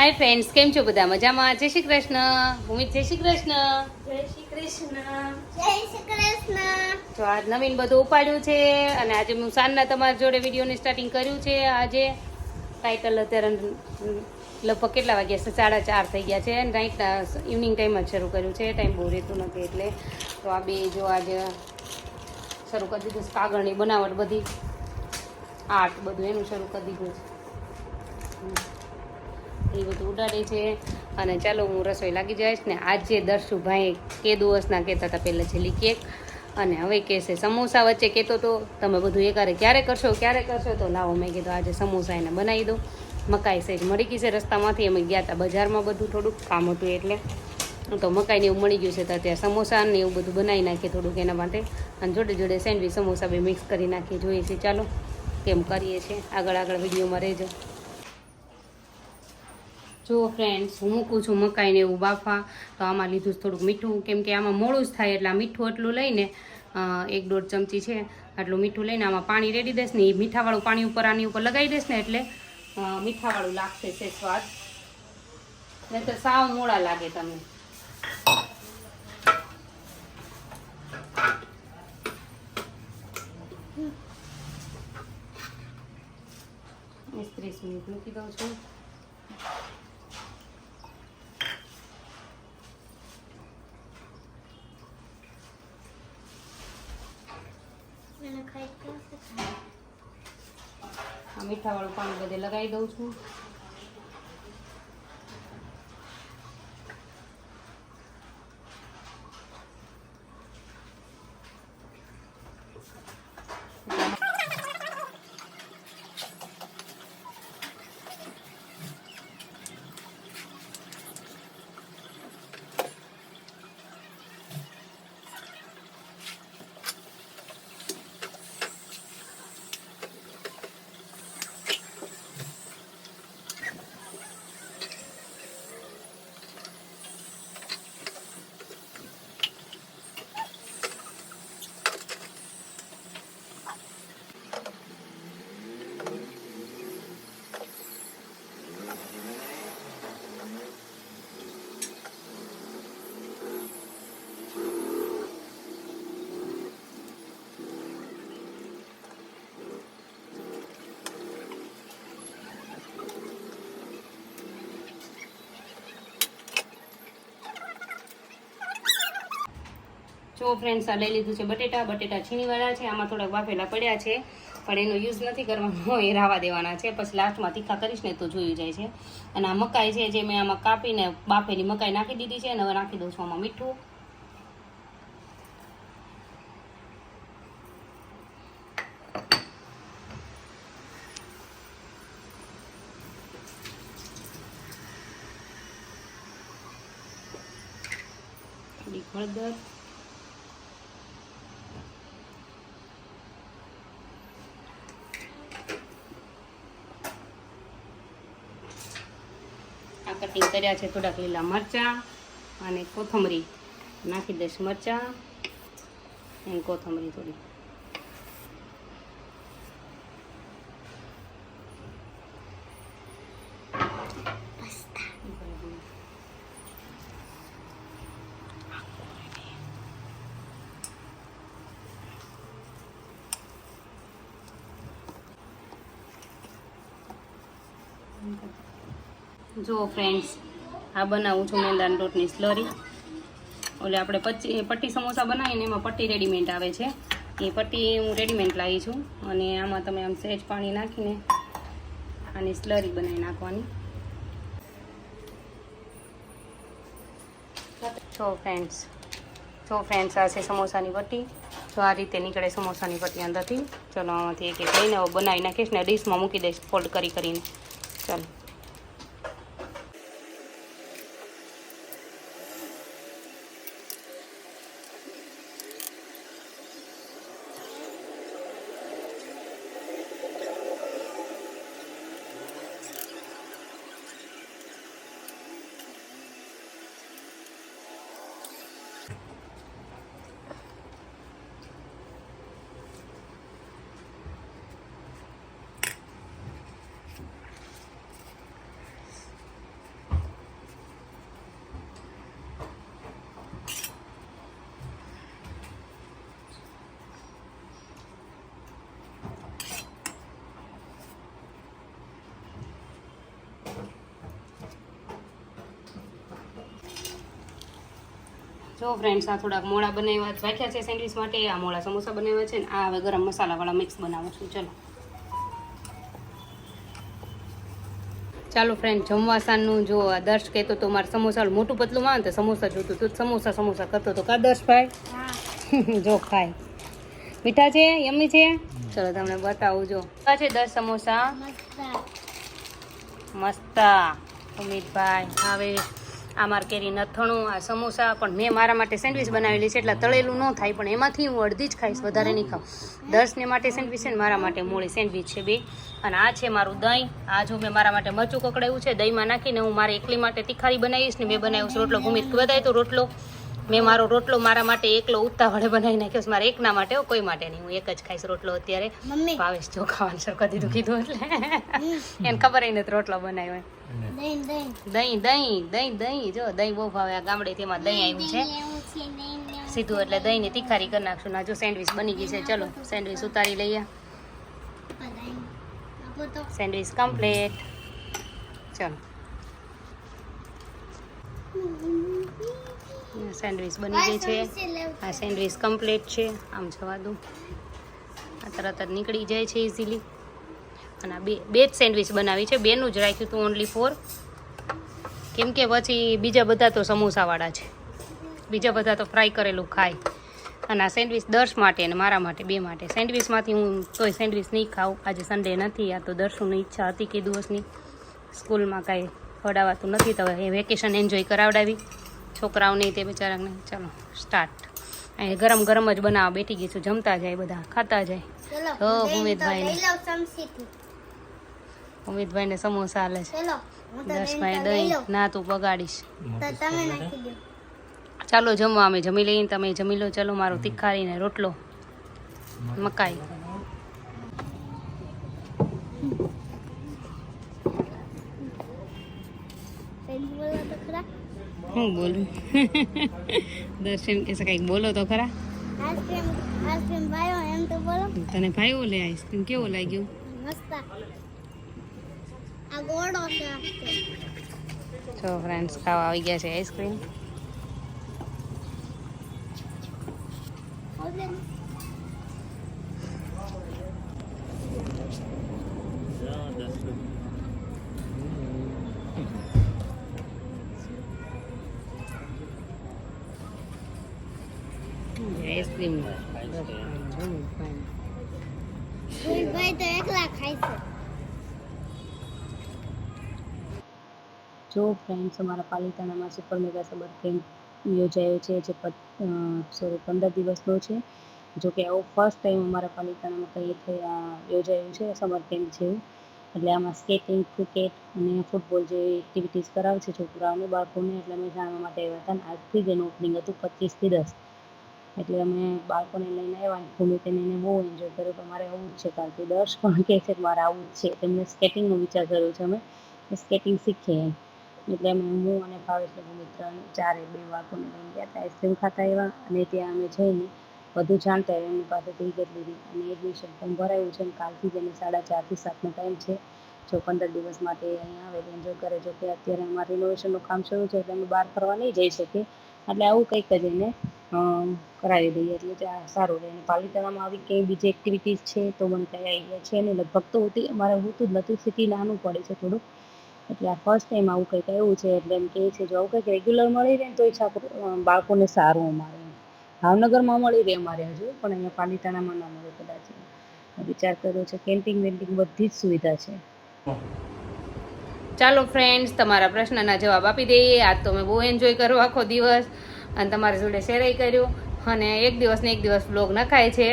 Hi friends કેમ છો બધા? મજામાં? જય શ્રી કૃષ્ણ. ભૂમિત જય શ્રી કૃષ્ણ. જય શ્રી કૃષ્ણ. જય શ્રી કૃષ્ણ. તો આજ નવીન બધું ઉપાડ્યું છે અને આજે હું સાંજના તમારી જોડે વિડીયોની સ્ટાર્ટિંગ કર્યું છે. આજે ટાઇટલ અત્યારે લગભગ કેટલા વાગ્યા છે? સાડા ચાર થઈ ગયા છે અને નાઇટના ઇવનિંગ ટાઈમ જ શરૂ કર્યું છે. ટાઈમ બહુ રહેતું નથી એટલે તો આ બે જો આજે શરૂ કરી દીધું છે. કાગળની બનાવટ બધી આર્ટ બધું એનું શરૂ કરી દીધું છે. એ બધું ઉડાડે છે. અને ચાલો હું રસોઈ લાગી જઈશ ને આજે દર્શુભાઈ કે દિવસના કહેતા હતા પહેલાં છેલ્લી કેક. અને હવે કહેશે સમોસા વચ્ચે કહેતો તો તમે બધું એકારે ક્યારે કરશો ક્યારે કરશો? તો લાવો, મેં કીધું આજે સમોસા એને બનાવી દો મકાઈ સહેજ મળી ગઈ છે રસ્તામાંથી, અમે ગયા હતા બજારમાં બધું થોડુંક કામ હતું એટલે. તો મકાઈને એવું મળી ગયું છે તો અત્યારે સમોસા ને એવું બધું બનાવી નાખીએ થોડુંક એના માટે. અને જોડે જોડે સેન્ડવીચ, સમોસા બી મિક્સ કરી નાખીએ, જોઈએ છીએ ચાલો, કેમ કરીએ છીએ? આગળ આગળ વિડીયોમાં રહેજો. જો ફ્રેન્ડ્સ હું મૂકું છું મકાઈને એવું બાફા, તો આમાં લીધું થોડુંક મીઠું. કેમ કે આમાં મોડું જ થાય એટલે મીઠું એટલું લઈને એક દોઢ ચમચી છે, આટલું મીઠું લઈને આમાં પાણી રેડી દઈશ ને એ મીઠાવાળું પાણી ઉપર આની ઉપર લગાવી દઈશ ને એટલે મીઠાવાળું લાગશે છે સ્વાદ. નહીં તો સાવ મોડા લાગે તમને. ત્રીસ મિનિટ મૂકી દઉં છું? મીઠાવાળું પાણી બધે લગાવી દઉં છું. જો ફ્રેન્ડ્સ આ લઈ લીધું છે બટેટા. બટેટા છીણીવાળા છે. આમાં થોડાક બાફેલા પડ્યા છે. પણ એનો યુઝ નથી કરવાનો. એ રાવા દેવાના છે. પછી લાસ્ટમાં તીખા કરીશ ને તો જોયું જાય છે. અને આ મકાઈ છે જે મેં આમાં કાપીને બાફેલી મકાઈ નાખી દીધી છે અને હવે નાખી દઉં છું આમાં મીઠું. હળદર આ કટિંગ કર્યા છે થોડાક લીલા મરચાં અને કોથમરી. નાખી દઈશ મરચાં અને કોથમરી થોડી. જુઓ ફ્રેન્ડ્સ આ બનાવું છું મેંદાના લોટની સ્લરી ઓલે આપણે પચ્ચી પટ્ટી સમોસા બનાવીને એમાં પટ્ટી રેડીમેડ આવે છે. એ પટ્ટી હું રેડીમેડ લાવી છું અને આમાં તમે આમ સહેજ પાણી નાખીને આની સ્લરી બનાવી નાખવાની. જો ફ્રેન્ડ્સ જો ફ્રેન્ડ્સ આ છે સમોસાની પટ્ટી. જો આ રીતે નીકળે સમોસાની પટ્ટી અંદરથી. ચલો આમાંથી એક એક લઈને બનાવી નાખીશ ને ડીશમાં મૂકી દઈશ ફોલ્ડ કરી કરીને. ચાલો. જો ફ્રેન્ડ્સ આ થોડાક મોળા બનાવ્યા રાખ્યા છે સેન્ડવિચ માટે. આ મોળા સમોસા બનાવ્યા છે ને આ હવે ગરમ મસાલાવાળા મિક્સ બનાવું છું. ચલો. ચાલો ફ્રેન્ડ જમવાસાનનું જો આ દર્શ કહેતો તો મારે સમોસા મોટું પતલું માં તો સમોસા જોતું તું સમોસા સમોસા કરતો તો કા દર્શ ભાઈ? જો ખાય. મીઠા છે? યમી છે? ચલો તમને બતાવું જો. આ છે દસ સમોસા? મસ્ત. મસ્ત. અમિતભાઈ હવે આ માર કેરી નથણું આ સમોસા, પણ મેં મારા માટે સેન્ડવિચ બનાવેલી છે, એટલે તળેલું ન થાય, પણ એમાંથી હું અડધી જ ખાઈશ, વધારે નહીં ખાઉં. દસને માટે સેન્ડવિચ છે ને મારા માટે મોળી સેન્ડવિચ છે બે. અને આ છે મારું દહીં. આ જો મેં મારા માટે મરચું કકડાયું છે, દહીંમાં નાખીને હું મારી એકલી માટે તિખારી બનાવીશ ને મેં બનાવ્યું રોટલો. ભૂમિ બતાય તો રોટલો. મેં મારો રોટલો મારા માટે એકલો ઉતાવળે બનાવી નાખ્યો છે. મારે એકના માટે હો, કોઈ માટે નહીં. હું એક જ ખાઈશ રોટલો અત્યારે. મમ્મી. ભાવેશ જો ખાવાનું શરૂ કરી દીધું કીધું એટલે. એને ખબર એને રોટલો બનાવ્યો દહીં દહીં. દહીં દહીં જો દહીં બહુ ભાવે. આ ગામડે તેમાં દહીં આવ્યું છે. સીધું એટલે દહીં દહીંની તિખારી કરી નાખશું. ના જો સેન્ડવિચ બની ગઈ છે. ચલો સેન્ડવિચ ઉતારી લઈએ. Sandwich complete. ચલો. સેન્ડવિચ બની ગઈ છે. આ સેન્ડવિચ કમ્પ્લીટ છે. આમ જવા દઉં. આ તરત જ નીકળી જાય છે ઇઝીલી અને આ બે બે જ સેન્ડવિચ બનાવી છે. બેનું જ રાખ્યું હતું ઓનલી ફોર કેમ કે પછી બીજા બધા તો સમોસાવાળા છે. બીજા બધા તો ફ્રાય કરેલું ખાય. અને આ સેન્ડવિચ દર્શ માટે અને મારા માટે, બે માટે. સેન્ડવિચમાંથી હું તોય સેન્ડવિચ નહીં ખાઉં. આજે સન્ડે નથી. આ તો દર્શુની ઈચ્છા હતી કે દિવસની. સ્કૂલમાં કાંઈ ખવડાવાતું નથી. તો વેકેશન એન્જોય કરાવડાવી. છોકરાઓને તે બિચારાને ચાલો સ્ટાર્ટ અહીં ગરમ ગરમ જ બનાવવા બેઠી ગઈ છું જમતા જાય બધા ખાતા જાય. ચલો હો, ભૂમિતભાઈ ચમચીથી અમિતભાઈને સમોસા હાલે છે. ચલો હું દર્શભાઈ દહીં ના તું બગાડીશ તો તમે નાખી દો. ચાલો જમવા અમે જમી લઈએ તમે જમી લો ચાલો મારો તિખારી ને રોટલો. મકાઈ. દહીં બોલો તો ખરા. હું બોલું? દર્શન કે કંઈક બોલો તો ખરા? આઈસ્ક્રીમ આઈસ્ક્રીમ ભાઈઓ એમ તો બોલો. તને ભાઈઓ લે આઈસ્ક્રીમ કેવો લાગ્યો? મસ્ત. આ ગોળો છે ફ્રેન્ડ્સ ખાવા આવી ગયા છે ice cream. Okay ice cream જો ફ્રેન્ડ્સ અમારા પાલિતાણામાં સુપર મેગા સમર કેમ્પ યોજાયો છે, જે સોરી પંદર દિવસનો છે. જો કે આવો ફર્સ્ટ ટાઈમ અમારા પાલિતાણામાં કંઈ યોજાયું છે સમર કેમ્પ જેવું. એટલે આમાં સ્કેટિંગ ક્રિકેટ અને ફૂટબોલ જેવી એક્ટિવિટીઝ કરાવે છે, છોકરાઓને, બાળકોને, એટલે અમે જાણવા માટે આવ્યા હતા. અને આજથી જ એનું ઓપનિંગ હતું પચીસથી દસ. એટલે અમે બાળકોને લઈને આવ્યા અને ભૂમિતેને એને બહુ એન્જોય કર્યો કે મારે આવું જ છે કારણ કે દર્શ પણ કહે છે કે મારે આવું જ છે. તેમને સ્કેટિંગનો વિચાર કર્યો છે અમે. સ્કેટિંગ શીખીએ એટલે અમે હું અને ભાવેશ મિત્ર ચારે બે બાળકોને લઈને ગયા હતા આઈસ્ક્રીમ ખાતા એવા અને ત્યાં અમે જઈને બધું જાણતા હોય એમની પાસેથી વિગત લીધી. અને એડમિશન ફોર્મ ભરાયું છે અને કાલથી જ એને સાડા ચારથી સાતનો ટાઈમ છે. જો પંદર દિવસ માટે અહીંયા આવે એન્જોય કરે, જો કે અત્યારે અમારે રિનોવેશનનું કામ શરૂ છે એટલે અમે બહાર ફરવા નહીં જઈ શકીએ. એટલે આવું કંઈક જ એને કરાવી દઈએ. એટલે જે સારું રહે. અને પાલિતાણામાં આવી કંઈ બીજી એક્ટિવિટીઝ છે તો મને કંઈ આઈડિયા છે નહીં. લગભગ તો હોતી, અમારે હોતું જ નથી. સિટી નાનું પડે છે થોડું. એટલે આ ફર્સ્ટ ટાઈમ આવું કંઈક આવ્યું છે. એટલે એમ કહે છે, જો આવું કંઈક રેગ્યુલર મળી રહે ને તો એ છોકરો બાળકોને સારું અમારે. ભાવનગરમાં મળી રહે અમારે હજુ, પણ અહીંયા પાલિતાણામાં ના મળે કદાચ. વિચાર કર્યો છે, કેન્ટીન વેન્ટીન બધી જ સુવિધા છે. ચાલો ફ્રેન્ડ્સ તમારા પ્રશ્નના જવાબ આપી દઈએ. આજ તો મેં બહુ એન્જોય કર્યો આખો દિવસ. અને તમારી જોડે શેરાઈ કર્યું. અને એક દિવસ ને એક દિવસ બ્લોગ નખાય છે.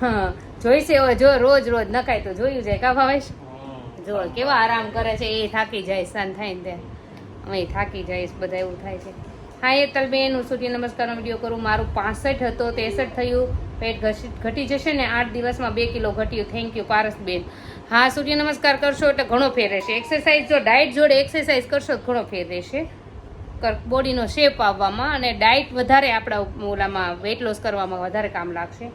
હા જોઈશે હવે જો રોજ રોજ નખાય તો જોયું જાય. કા ભાવેશ? જો કેવા આરામ કરે છે. એ થાકી જાય સાંજ થાય ને અમે થાકી જઈશ બધા એવું થાય છે. હા એ તલબેન હું સૂર્ય નમસ્કારનો વીડિયો કરું. મારું પાસઠ હતો તેસઠ થયું. પેટ ઘટી જશે ને આઠ દિવસમાં બે કિલો ઘટ્યું. થેન્ક યુ પારસબેન. હા, સૂર્ય નમસ્કાર કરશો એટલે ઘણો ફેર રહેશે. એક્સરસાઇઝ જો ડાયટ જોડે એક્સરસાઇઝ કરશો ઘણો ફેર રહેશે. બોડીનો શેપ આવવામાં અને ડાયટ વધારે આપણા ઓલામાં વેટ લોસ કરવામાં વધારે કામ લાગશે.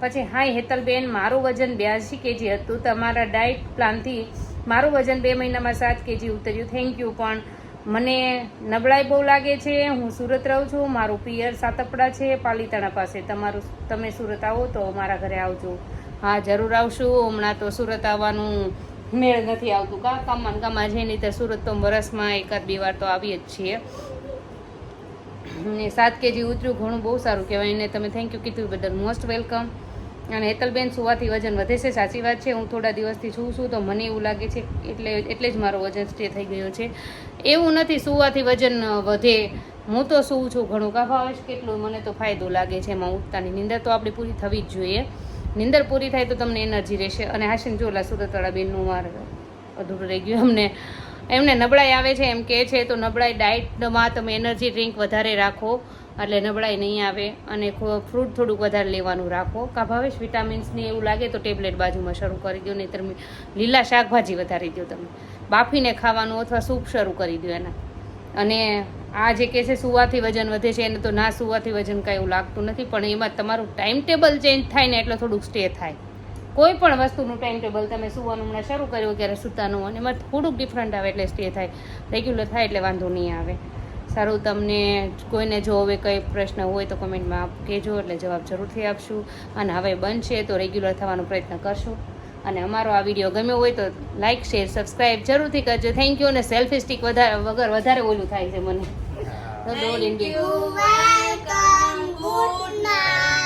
પછી હાય હેતલબેન, મારું વજન બ્યાસી કેજી હતું. તમારા ડાયટ પ્લાનથી મારું વજન બે મહિનામાં સાત કેજી ઉતર્યું. થેન્ક યુ પણ મને નબળાઈ બહુ લાગે છે, હું સુરત રહું છું, મારું પિયર સાતપડા છે, પાલીતાણા પાસે. તમારું તમે સુરત આવો તો મારા ઘરે આવજો. હા, જરૂર આવશું. હમણાં તો સુરત આવવાનું મેળ નથી આવતું. કા, કામમાં કામમાં નહીં તો સુરત તો વરસમાં એકાદ બે વાર તો આવીએ જ છીએ. ને સાત કેજી ઉતર્યું, ઘણું બહુ સારું કહેવાય. એને તમે થેન્ક યુ કીધું બદલ મોસ્ટ વેલકમ અને હેતલબેન સુવાથી વજન વધે છે, સાચી વાત છે. હું થોડા દિવસથી છું છું તો મને એવું લાગે છે, એટલે એટલે જ મારો વજન સ્ટે થઈ ગયો છે. એવું નથી, સુવાથી વજન વધે. હું તો સૂવું છું, ઘણું કા ભાવેશ કેટલું, મને તો ફાયદો લાગે છે એમાં ઉઠતાની નિંદર તો આપણી પૂરી થવી જ જોઈએ. નિંદર પૂરી થાય તો તમને એનર્જી રહેશે. અને હાશીન જોલા સુરતવાળા બેનનું માર અધૂરું રહી ગયું અમને. એમને નબળાઈ આવે છે એમ કહે છે, તો નબળાઈ ડાયટમાં તમે એનર્જી ડ્રિંક વધારે રાખો. એટલે નબળાઈ નહીં આવે અને ફ્રૂટ થોડુંક વધારે લેવાનું રાખો. કા ભાવેશ વિટામિન્સની એવું લાગે તો ટેબ્લેટ બાજુમાં શરૂ કરી દો નહીં તમે લીલા શાકભાજી વધારી દો તમે. બાફીને ખાવાનું અથવા સૂપ શરૂ કરી દો એના. અને આ જે કે છે સુવાથી વજન વધે છે, એને તો ના સુવાથી વજન કાંઈ એવું લાગતું નથી, પણ એમાં તમારું ટાઈમ ટેબલ ચેન્જ થાય ને એટલે થોડુંક સ્ટે થાય. કોઈ પણ વસ્તુનું ટાઈમ ટેબલ તમે સુવાનું હમણાં શરૂ કર્યું, ક્યારે સૂતાનું, અને એમાં થોડુંક ડિફરન્ટ આવે એટલે સ્ટે થાય. રેગ્યુલર થાય એટલે વાંધો નહીં આવે. સારું તમને કોઈને જો હવે કંઈ પ્રશ્ન હોય તો કમેન્ટમાં આપ કહેજો એટલે જવાબ જરૂરથી આપશું. અને હવે બનશે તો રેગ્યુલર થવાનો પ્રયત્ન કરશું. અને અમારો આ વીડિયો ગમ્યો હોય તો લાઇક શેર સબસ્ક્રાઈબ જરૂરથી કરજો. થેન્ક યુ અને સેલ્ફી સ્ટિક વધારે વગર વધારે ઓલું થાય છે મને. Good night